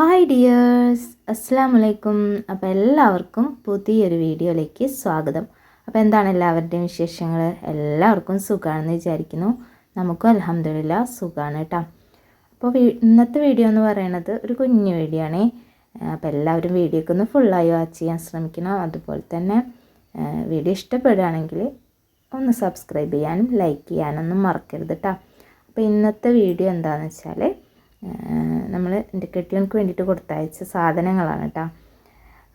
Hi dears അസ്സാം വലൈക്കും അപ്പോൾ എല്ലാവർക്കും പുതിയൊരു വീഡിയോയിലേക്ക് സ്വാഗതം. അപ്പോൾ എന്താണ് എല്ലാവരുടെയും വിശേഷങ്ങൾ എല്ലാവർക്കും സുഖമാണെന്ന് വിചാരിക്കുന്നു. നമുക്കും അലഹമില്ല സുഖമാണ് കേട്ടോ. അപ്പോൾ ഇന്നത്തെ വീഡിയോ എന്ന് പറയുന്നത് ഒരു കുഞ്ഞു വീഡിയോ ആണ്. അപ്പോൾ എല്ലാവരും വീഡിയോക്ക് ഒന്ന് ഫുള്ളായി വാച്ച് ചെയ്യാൻ ശ്രമിക്കണം. അതുപോലെ തന്നെ വീഡിയോ ഇഷ്ടപ്പെടുകയാണെങ്കിൽ ഒന്ന് സബ്സ്ക്രൈബ് ചെയ്യാനും ലൈക്ക് ചെയ്യാനൊന്നും മറക്കരുത് കേട്ടോ. അപ്പോൾ ഇന്നത്തെ വീഡിയോ എന്താണെന്ന് വെച്ചാൽ നമ്മൾ എന്റെ കെട്ടിയവർക്ക് വേണ്ടിയിട്ട് കൊടുത്തയച്ച സാധനങ്ങളാണ് കേട്ടോ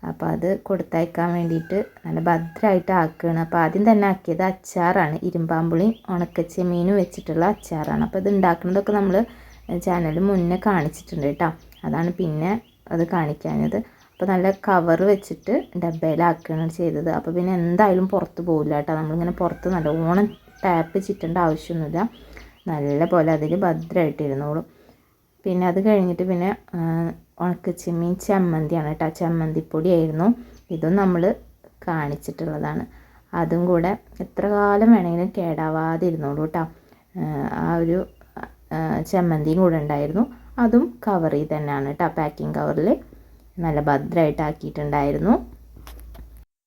അപ്പോൾ അത് കൊടുത്തയക്കാൻ വേണ്ടിയിട്ട് നല്ല ഭദ്രമായിട്ട് ആക്കുകയാണ് അപ്പോൾ ആദ്യം തന്നെ ആക്കിയത് അച്ചാറാണ്. ഇരുമ്പാമ്പുളിയും ഉണക്കച്ചെമ്മീനും വെച്ചിട്ടുള്ള അച്ചാറാണ്. അപ്പോൾ ഇത് ഉണ്ടാക്കുന്നതൊക്കെ നമ്മൾ ചാനലിൽ മുന്നേ കാണിച്ചിട്ടുണ്ട് കേട്ടോ അതാണ് പിന്നെ അത് കാണിക്കാഞ്ഞത്. അപ്പോൾ നല്ല കവർ വെച്ചിട്ട് ഡബയിലാക്കുകയാണ് ചെയ്തത്. അപ്പോൾ പിന്നെ എന്തായാലും പുറത്ത് പോകില്ല കേട്ടോ നമ്മളിങ്ങനെ പുറത്ത് നല്ലോണം ടാപ്പ് ചിറ്റേണ്ട ആവശ്യമൊന്നുമില്ല നല്ല പോലെ അതിൽ ഭദ്രമായിട്ട് ഇരുന്നോളും പിന്നെ അത് കഴിഞ്ഞിട്ട് പിന്നെ ഉണക്കച്ചെമ്മീൻ ചമ്മന്തിയാണ് കേട്ടോ. ചമ്മന്തിപ്പൊടിയായിരുന്നു. ഇതും നമ്മൾ കാണിച്ചിട്ടുള്ളതാണ്. അതും കൂടെ എത്ര കാലം വേണമെങ്കിലും കേടാവാതെ ഇരുന്നോളൂ കേട്ടോ. ആ ഒരു ചമ്മന്തിയും കൂടെ ഉണ്ടായിരുന്നു. അതും കവറിൽ തന്നെയാണ് കേട്ടോ പാക്കിംഗ് കവറിൽ നല്ല ഭദ്രമായിട്ട് ആക്കിയിട്ടുണ്ടായിരുന്നു.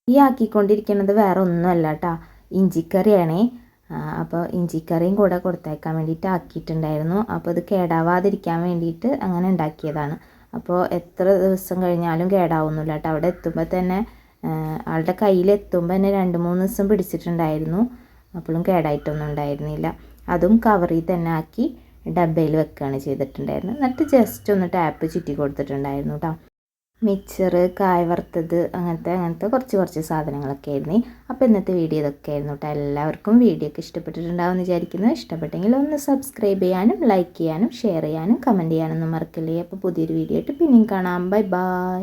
ഈ ആക്കിക്കൊണ്ടിരിക്കുന്നത് വേറെ ഒന്നുമല്ല കേട്ടോ. ഇഞ്ചിക്കറിയാണേ. അപ്പോൾ ഇഞ്ചിക്കറിയും കൂടെ കൊടുത്തേക്കാൻ വേണ്ടിയിട്ട് ആക്കിയിട്ടുണ്ടായിരുന്നു. അപ്പോൾ ഇത് കേടാവാതിരിക്കാൻ വേണ്ടിയിട്ട് അങ്ങനെ ഉണ്ടാക്കിയതാണ്. അപ്പോൾ എത്ര ദിവസം കഴിഞ്ഞാലും കേടാവുന്നില്ല കേട്ടോ. അവിടെ എത്തുമ്പോൾ തന്നെ ആളുടെ കയ്യിൽ എത്തുമ്പോൾ തന്നെ രണ്ട് മൂന്ന് ദിവസം പിടിച്ചിട്ടുണ്ടായിരുന്നു. അപ്പോഴും കേടായിട്ടൊന്നും ഉണ്ടായിരുന്നില്ല. അതും കവറിൽ തന്നെ ആക്കി ഡബയിൽ വെക്കുകയാണ് ചെയ്തിട്ടുണ്ടായിരുന്നത്. എന്നിട്ട് ജസ്റ്റ് ഒന്ന് ടാപ്പ് ചുറ്റി കൊടുത്തിട്ടുണ്ടായിരുന്നു കേട്ടോ. മിക്സർ കായ വറുത്തത് അങ്ങനത്തെ അങ്ങനത്തെ കുറച്ച് കുറച്ച് സാധനങ്ങളൊക്കെ ആയിരുന്നു. അപ്പോൾ ഇന്നത്തെ വീഡിയോ ഇതൊക്കെ ആയിരുന്നു കേട്ടോ. എല്ലാവർക്കും വീഡിയോ ഒക്കെ ഇഷ്ടപ്പെട്ടിട്ടുണ്ടാവുമെന്ന് വിചാരിക്കുന്നു. ഇഷ്ടപ്പെട്ടെങ്കിൽ ഒന്ന് സബ്സ്ക്രൈബ് ചെയ്യാനും ലൈക്ക് ചെയ്യാനും ഷെയർ ചെയ്യാനും കമന്റ് ചെയ്യാനൊന്നും മറക്കില്ലേ. അപ്പോൾ പുതിയൊരു വീഡിയോ ആയിട്ട് പിന്നെയും കാണാം. Bye bye